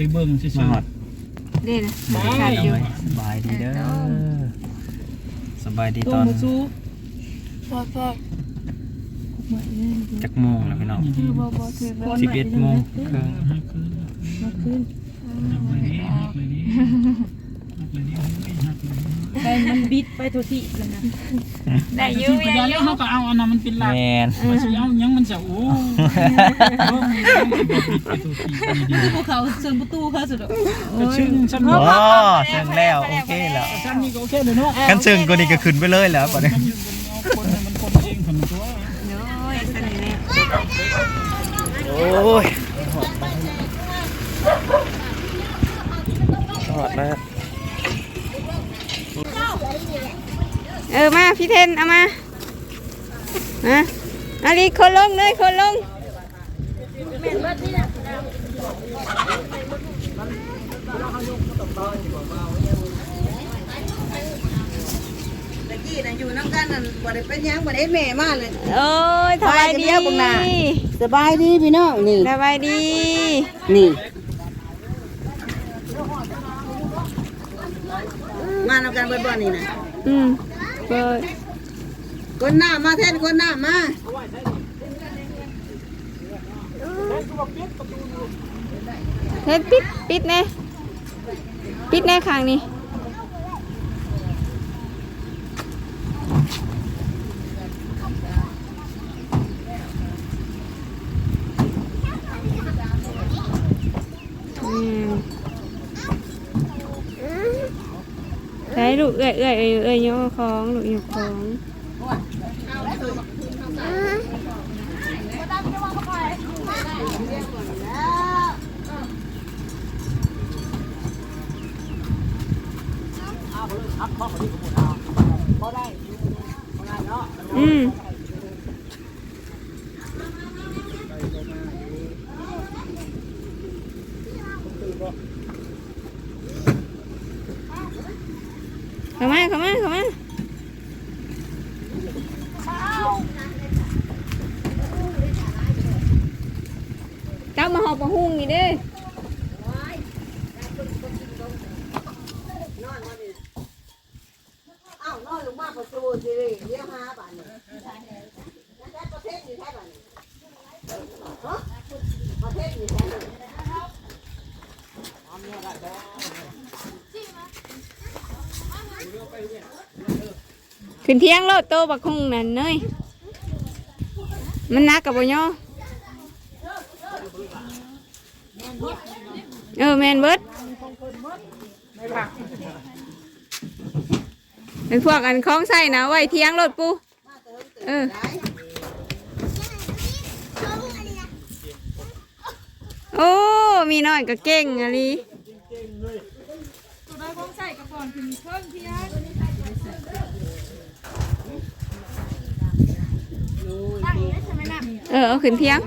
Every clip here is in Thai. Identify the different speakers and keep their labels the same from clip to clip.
Speaker 1: ได้เบิ่งซื่อ
Speaker 2: มาหอด
Speaker 3: เด้นะ
Speaker 1: ๆ
Speaker 3: ขาดอยู่
Speaker 2: สบายดีเด้อสบายดี
Speaker 1: ตู้
Speaker 2: ตอน
Speaker 1: บ่สู้
Speaker 3: พอพอ
Speaker 2: จักโมงแล้วพี่น้อง
Speaker 3: คือบ่บ่คือบ่
Speaker 2: สิบเอ็ดโมงครึ่ง
Speaker 1: ฮักคือ
Speaker 3: บ่ขึ้น
Speaker 1: ฮักเล
Speaker 4: ได้มันบิดไปทุกที่เลยนะ
Speaker 3: ได้อยู่
Speaker 1: สิไป
Speaker 3: ได้
Speaker 1: ได้
Speaker 3: อ
Speaker 1: แล้ว
Speaker 3: ยู่
Speaker 1: เฮาก็เอาอันนั้นมันเป็นหลัก
Speaker 2: แมน
Speaker 1: ว่าสิเอาหยังมันจะโอ้เบิ่งมันสิบ่ผิดไปตัวที่ดี
Speaker 4: คือพวกเขาเชิญประตูเขาสุด
Speaker 1: ๆก็ชึ่งซ้ำ
Speaker 2: โอ้
Speaker 1: นี้
Speaker 2: ซึ่งแล้วโอเคแล้ว
Speaker 1: ซ้ำนี้ก็โอเคเลยเนาะ
Speaker 2: กันซึ่งก็นี่ก็ขึ้นไปเลยแล้วปะเนี่ย
Speaker 1: มันเอาคนมันคนเองคนตัว
Speaker 3: โอ้ยสนิทแน่
Speaker 2: โอ้ยหอดมาก
Speaker 3: เออมาพี่เทนเอามามาอาลีคนลงเลยคนลง
Speaker 5: ตะกี้น่ะอยู่น้ำกันนั่นบ่ได้เป็นหยังบ่ได้แม่มาเลย
Speaker 3: โอ้ยสบายดี
Speaker 5: ไปกันเด้อพวกน่ะสบายดีพี่น้องนี่
Speaker 3: สบายดี
Speaker 5: นี่มานำกันบ่อยๆนี่นะ
Speaker 3: อืม ก็
Speaker 5: คนหน้ามาแทนคนหน้ามา
Speaker 3: เทนปิดปิดแน่ปิดแน่ข้างนี้ ลูกเอ้ยเอ้ยเอ้ยเอ้ยยกของลูกยกของอืมเข้ามาเข้ามาเข้ามาเจ้ามาหอบมาหุ่งนี่เด้อ
Speaker 5: อ้าวนอนลงมาประตูสิเลี้ยวหาบ้านนี่แล้วประเทศอยู่แท้บ้านนี่ฮะประเทศอยู่แท้เลย
Speaker 3: ขึ้นเที่ยงโลดโตบักคงนั่นเนยมันนักกับบ่ย่อเออแมนเบิดเป็นพวกอันคล้องใส่นะไว้เที่ยงโลดปูเออโอ้ มีน้อยก็เก่งอะลี
Speaker 4: ตั วได้ของใส่กระป๋องถึงเครื่องเพียงตั้งนี้ใช่ไหมน่ะ
Speaker 3: เออเอาขึ้นเทียง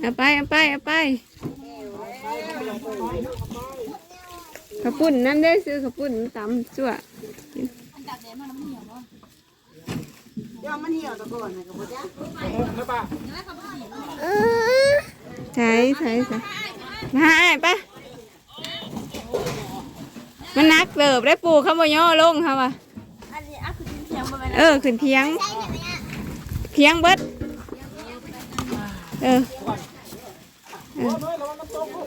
Speaker 3: เอาไปเอาไปเอาไปข้าวปุ้นนั่นได้อซื้อข้าวปุ้นตำสั่ว
Speaker 5: เดี๋ ยวมันเหี่ยวตะโกนให้กับบ่จ๊ะ
Speaker 3: ใช่ใช่ใช่มาไอ้ปะมันนักเติบได้ปูเข้ามาย่อลงค่ะวะ
Speaker 4: อันนี้อะคือเพียงบ่แม่น
Speaker 3: เออขึ้นเทียงเทียงเบิดเออเออ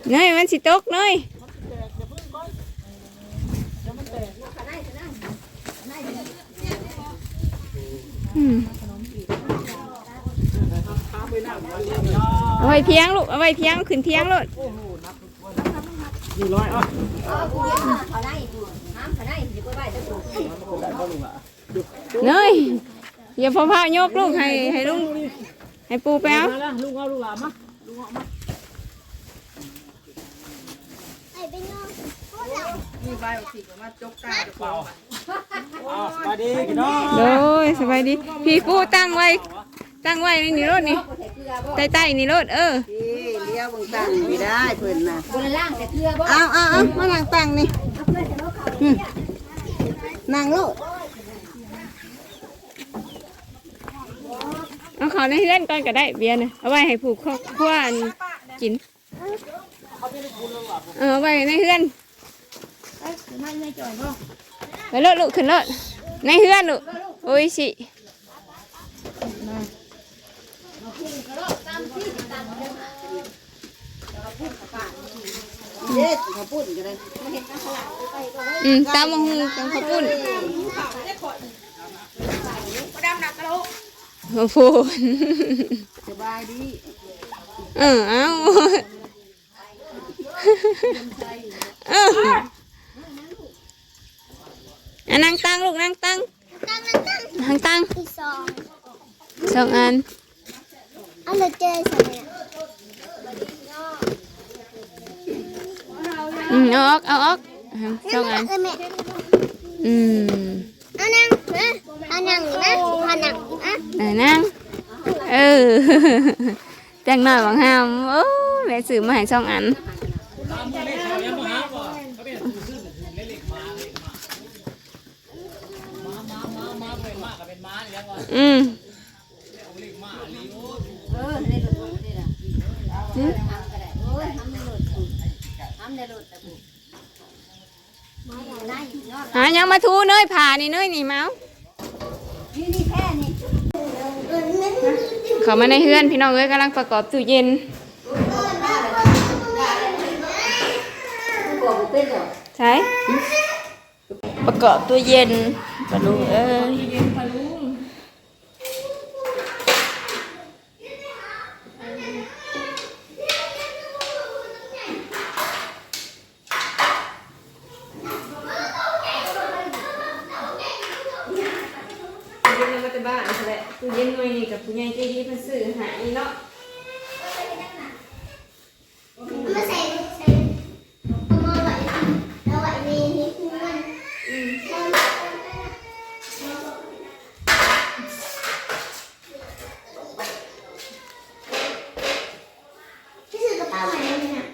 Speaker 3: เนยมันสิตกเนย เอาไว้เทียงลูก เอาไว้เทียงขึ้นเทียงลูกเนยอย่าพอพายกลูกให้ให้ลุงให้ปูไปเอา
Speaker 1: มาแล้วลูกเอาลูกหลานมาลูกเอามา
Speaker 5: มีใบออกสิมาจกตาตะโกน
Speaker 1: อ้า
Speaker 3: โดยสบายดี พี่ปูตั้งไว้ ตั้งไว้ในนี่รถนี่ใต้ใต้ๆนี่รถเออ
Speaker 5: พี่เลี้ยวเบางตังไม่ได้เพิ่นน่ะคนละล่างแต่เทือบ่เอาเอาเอามานั่งตังนี่อืมนั่งลูก
Speaker 3: เขาในเฮือนก่อนก็ได้เบียร์นะเอาไว้ให้ผูกครอบครัวอันกินเออเอาไว้ในเฮือนไปเลยลูกขึ้นเลย ในเฮือนลูกโอ้ยสิ
Speaker 5: เด็ดเขาพูดกันเลย
Speaker 3: อืมตามมาหูจังเขาปุ้นโอ้โห
Speaker 5: สบายดี
Speaker 3: เออเอาเอออะนั่ง ตั้งลูกนั่งตั้ง
Speaker 6: ตั้งตั้ง
Speaker 3: นั่งตั้ง
Speaker 6: อีกสอง
Speaker 3: สองอัน
Speaker 6: เอาเลยเจอใส่เนี่ย
Speaker 3: อืมเอาออกเอาออกสองอัน
Speaker 6: เออแม่
Speaker 3: อืม
Speaker 6: เอานั่งนะเอานั่งนะเอานั่งนะ
Speaker 3: ไหนนั่งเออแต่งหน่อยบางห้ามโอ้แม่ซื้อมาให้สองอัน อืม
Speaker 5: เออในรถนี่นะทำก็ได้โอ้ยทำในรถทำในรถแต่บุมาอย่างไรย อด
Speaker 3: หายังมาทูเนยผ่านี่เนยนี่เมาส์
Speaker 5: นี่นี่แค่นี้
Speaker 3: เขามาในเฮือนพี่น้องเอ้ยกำลังประกอบตู้เย็นใช่ประกอบตู้เย็นปลาลุงเอ้ยตู้เย็นมาแต่บ้านแหละตู้เย็นหน่วยนี่กับผู้ใหญ่ใจดีเพิ่นซื้อใหายเนาะ
Speaker 6: มาใส่ใส่เอามาไว้เอาไว้ในนี้คือมันที่ซื้อกระเป๋าใหม่เลยนะ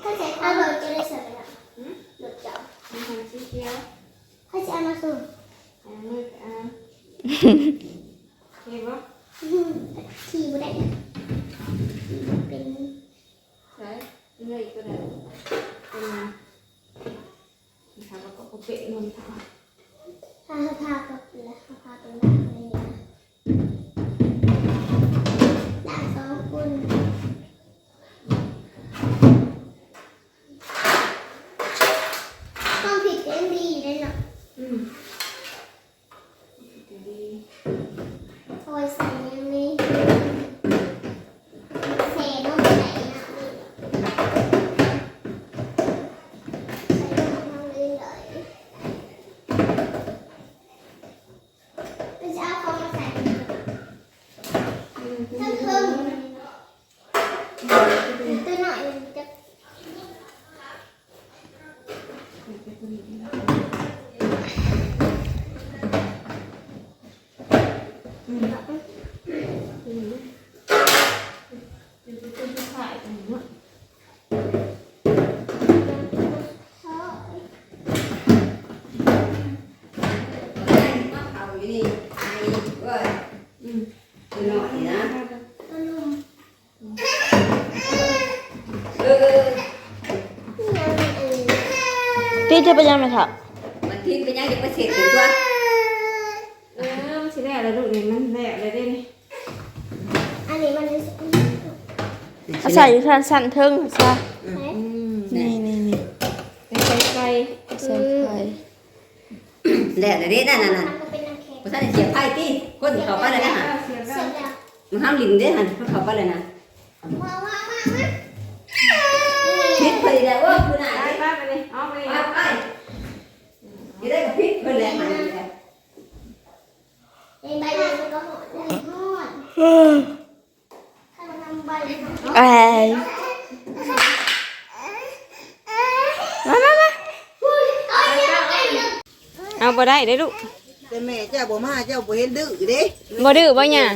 Speaker 6: เขาใส่เอาโหลดจะได้เสร็จแล้วโหลดเจ้า
Speaker 3: มีทางสีเขียว
Speaker 6: เขาจะเอามาส่ง
Speaker 3: อ่ามืออ่าเห็นปะ
Speaker 6: ขี่บุได้
Speaker 3: อื
Speaker 6: มดีโอยใส่ยังนี้เศษลงไปไหนนะใส่ลง
Speaker 3: พี่จะไปยังไหมครับ
Speaker 5: มันทิ้งไปยังจะไปเสร็จถึงตัว
Speaker 3: เออมันสิได้อะไรลูกนี่มันได้อะไรได้นี่
Speaker 6: อันนี้มันจะ
Speaker 3: เอาใส่ทันสั่นเทิงซะ
Speaker 5: อืม
Speaker 3: อืม
Speaker 5: นี่
Speaker 3: นี่นี่นี่ใส่ไก่ใส่ไข่
Speaker 5: แล้วเดี๋ยวนี้นั่นน่ะ
Speaker 6: มั
Speaker 5: น่ะ
Speaker 6: นก็เป็นน้ำแข็ง
Speaker 5: บ่ทันได้เสียบไพ่ติคนที่เขาไปเลยนะฮะ
Speaker 3: เสียบ
Speaker 6: เส
Speaker 3: แล้
Speaker 6: ร็
Speaker 3: ว
Speaker 6: จแล้ว
Speaker 5: มันห้ามลิ้นเด้อหั่นเขาไปเลยนะ
Speaker 6: ว้าวว้าวว้าวว้าว
Speaker 5: พิษเพิ่นแล้วว่าคือน่ะ
Speaker 3: ไป เพิ่
Speaker 5: นแล้วหั่นแล้ว
Speaker 6: ในใบนี้มันก็หอดได้หอดถ้าเราทำใบหอด
Speaker 3: ไอ้มามามาเอาบ่ได้เด้อลูก
Speaker 5: แต่แม่เจ้าบ่มาเจ้าบ่เห็นดื้อเด้
Speaker 3: บ่ดื้อบ่หยัง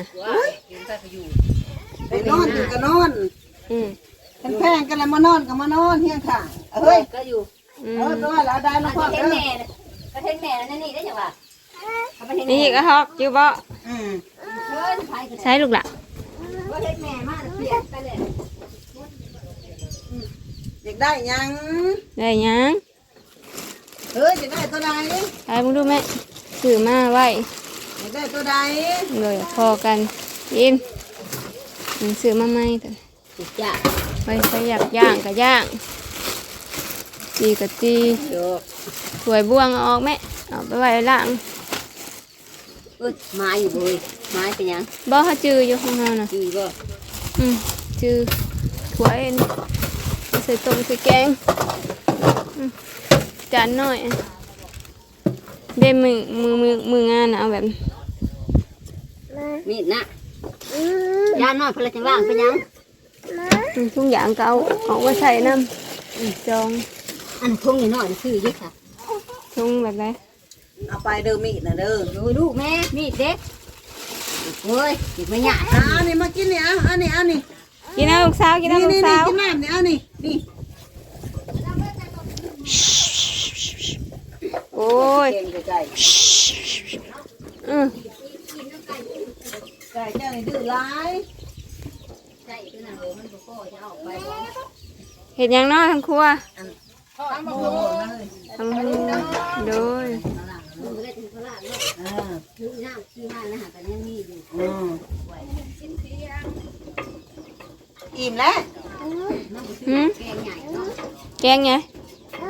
Speaker 5: ไปนอนอยู่ก็นอน
Speaker 3: อืม
Speaker 5: กันแพงกันแล้วมานอนก็มานอนเฮียงข้างเฮ้ย ก็อยู่
Speaker 3: อื
Speaker 5: เอ
Speaker 3: ม
Speaker 5: อตัวละได้ละพ่อ
Speaker 7: เท
Speaker 5: เด้
Speaker 7: น
Speaker 5: อ
Speaker 7: แม่ก็เทนแม่นั่นนี่ได้จังหวะ
Speaker 3: นี่ก็ฮอกอยู่บ่
Speaker 5: อืม
Speaker 3: ใช้ลูกหละ
Speaker 5: ว่าเฮ็ดแม่มาเปลี่ยนไปเลยเด็กได้ยัง
Speaker 3: ได้หยัง
Speaker 5: เฮ้ยเด็กได้ตัวใด
Speaker 3: ไปมึงดูแม่ซื้อมาไว้
Speaker 5: เด็กได้ตัวใด
Speaker 3: เลยพอกันกินมึงซื้อมาไหมแต่
Speaker 5: ติดจ้ะ
Speaker 3: ไปไปอยากย่างก็ย่าง จีก็จี
Speaker 5: โยก
Speaker 3: ถวยบ่วงเอาออกแม่เอาไปไว้ล่าง
Speaker 5: เอ้ยไม้อยู่บ่ยไม้เป็นยัง
Speaker 3: บ่เขาจืออยู่ข้างนอกน่ะ
Speaker 5: จืดบ่
Speaker 3: อืมจือถวยอันใส่ต้มใส่แกงอืมจานน้อยเด้มือมือมือมืองานน่ะเอาแบบ
Speaker 5: มีดนะยาน้อยพลจังว่างเป็นยัง
Speaker 3: อืมทุกอย่างก็เอาเอามาใส่น้ำจอง
Speaker 5: อัน ทุ่งนี่น้อยซื้อยึดค่ะ
Speaker 3: ทุงแบบไหน
Speaker 5: เอาไปเด้อมีดนะเด้อดูลูกแม่มีดเด็กโอ้ยติดไม่ยากอะอันนี้มากินนี่อะอันนี้อันนี้
Speaker 3: กินน้ำลูกสาวกิน
Speaker 5: นี่
Speaker 3: น้ำลูก
Speaker 5: นี่
Speaker 3: สาว
Speaker 5: กินน้ำนี่อันนี้นี่
Speaker 3: โอ้ย
Speaker 5: เก่งไก่
Speaker 3: อืม
Speaker 5: ไก่เจ้านี่ดื้อร้ายไก่ตัวนั้นโหมันบ่พอจะเอาไป
Speaker 3: เห็ดหยังเน้อทั้งครัว
Speaker 5: ทำมโหเลย
Speaker 3: ทั้งโดย
Speaker 5: มันก็ได้ถึงพลาดเนาะเออคือน้ำขี้มันนะฮะแต่ยังมีอยู่อืมอิ่มแล้ว
Speaker 3: หืม
Speaker 5: แกง
Speaker 3: ไง
Speaker 5: เอา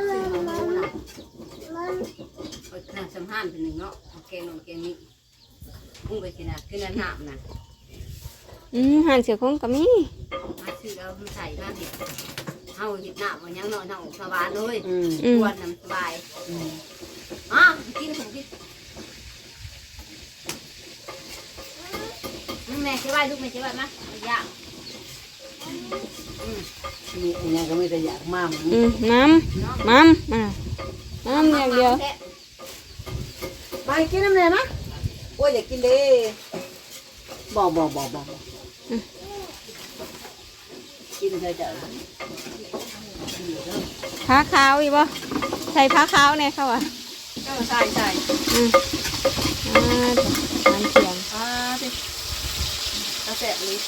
Speaker 5: น้ำสำหันเป็นหนึ่งเนาะเอาแกงนมแกงนี้มึงไปกินนะกินน้ำหนามนะ
Speaker 3: อืมหั่นเสือคงกับมี
Speaker 5: มาซื้อเอาใส่มาดิ เอาหยิบหน้ามันยังเนาะเนาะสบายเลย
Speaker 3: อืม
Speaker 5: ชวนน้ำสบายอ๋อกินของกินแม่ช่วยลูกแม่ช่วยมาย่างนี่ยังก็ไม่ได้อยากมาก
Speaker 3: อืมน้ำน้ำอะน้ำอย่างเดียว
Speaker 5: ไปกินน้ำเลยมะโอ้ยอยากกินเด้บ่บ่บ่บ่กินเลยเจ้า
Speaker 3: ผ้าขาวอีกบ่ใส่ผ้าขาวเนี่ยเขาอะ
Speaker 5: เออใช่ใช่
Speaker 3: อืมอ่าน้ำเสียง
Speaker 5: อ่าสิกระแสเลย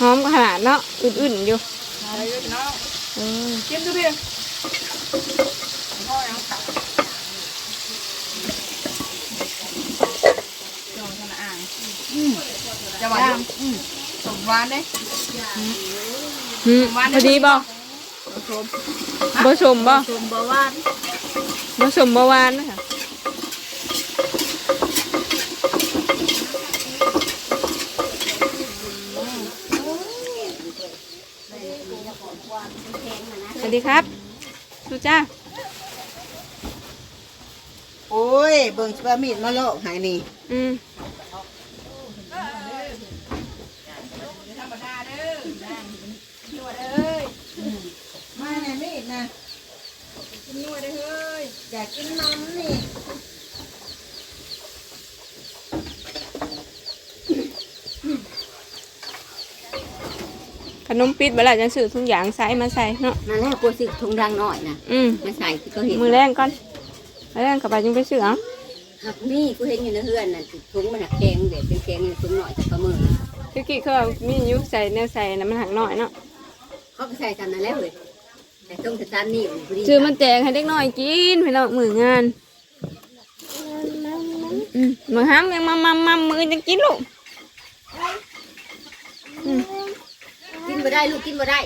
Speaker 3: หอมขนาดเนาะอุ่นๆอยู่
Speaker 5: อะไรก็เนาะ
Speaker 3: เออ
Speaker 5: กินดูดิพ่อยังตักจองธนาอ่างจะหวานอืมสมหวานเด้
Speaker 3: อืมพอดีบ่
Speaker 5: ชม
Speaker 3: บ่สมบ่
Speaker 5: ชมบ่หวาน
Speaker 3: บ่สมบ่หวานนะคะสวัสดีครับดูจ้า
Speaker 5: โอ้ย เบิ่งสปามีดมาโลกหายนี่
Speaker 3: อืม
Speaker 5: มาแน่มีดนะ กินนวดได้เฮ้ยอยากกินน้ำนี่
Speaker 3: ขนมปิดเวลาจะซื้อทุกอย่างใส่มาใส่เนาะ
Speaker 5: นั่นแหละกูซื้อถุงดังหน่อยนะ
Speaker 3: อืม
Speaker 5: มาใส่ที่ก็เห็น
Speaker 3: มือแรงก่อนมือแรงกลับไปจึงไปซื้อเอา
Speaker 5: หักนี่กูเห็นอยู่ในเฮือนน่ะถุงมันหักแกงเด็ดเป็นแกงในถุงหน่อยแต่ก็มือ
Speaker 3: คือกี้เขาเอามียุใส่แนวใส่น้ำมันหักหน่อยเนาะ
Speaker 5: เขาก็ใส่ทำนั่นแล้วเลย แต่ต้มแต่ตามนี่พอดี
Speaker 3: ซื้อมันแจกให้เด็กน้อยกินพี่น้องมืองานอืมมือห้ามยังมามามามือจะกินลูก
Speaker 5: กินบ่ได้ลูกกินบ่ได้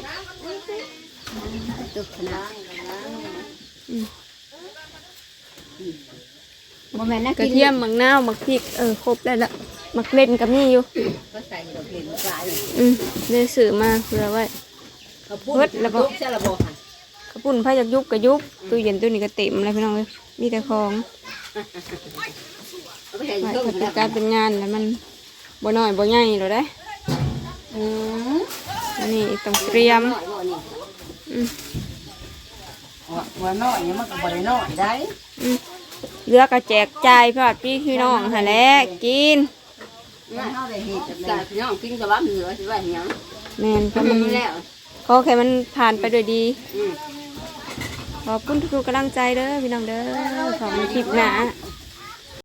Speaker 5: ตุกนะบ่แม่นนะ
Speaker 3: กระเทียมหมักนาวหมักพริกเออครบแล้วละหมักเล่นกับนี่อยู่
Speaker 5: ก็ใส่ดอกเห็ดปลาเลย
Speaker 3: อืมเลยซื้อมาเผื่อไว้
Speaker 5: เขาพูด
Speaker 3: เบิดแล้วบ่
Speaker 5: ทุกเส้นละบ่ค่ะ
Speaker 3: กระปุ่นพายักยุบกระยุบตู้เย็นตู้นี้ก็เต็มเลยพี่น้องเลยมีแต่ของ
Speaker 5: เอาไปให้
Speaker 3: ไว้
Speaker 5: ต้ม
Speaker 3: ถ้าเป็
Speaker 5: แล้
Speaker 3: น
Speaker 5: ว
Speaker 3: การเป็นงานแล้วมันบ่น้อยบ่ใหญ่หรอกได้
Speaker 5: อืม
Speaker 3: อันนี้ต้องเตรียม
Speaker 5: น้อยบ่นี่
Speaker 3: อืม
Speaker 5: ว่าว่าน้อยเนี่ยมันก็บ่ได้น้อยได้
Speaker 3: อืมเหลือกระแจกจ่ายพี่พี่พี่น้องหาแหล้วกิน
Speaker 5: เนี่ยเฮาได้เฮ็ดแบบนี้น้องกินกับว่าเหลือสิว่าหยัง
Speaker 3: แม่นก็
Speaker 5: มั
Speaker 3: มันน
Speaker 5: แล้ว
Speaker 3: ขอแค่มันผ่านไปด้วยดี
Speaker 5: อืม
Speaker 3: ขอบคุณทุกๆกำลังใจเด้อพี่น้องเด้อขอบคุณคลิปหนา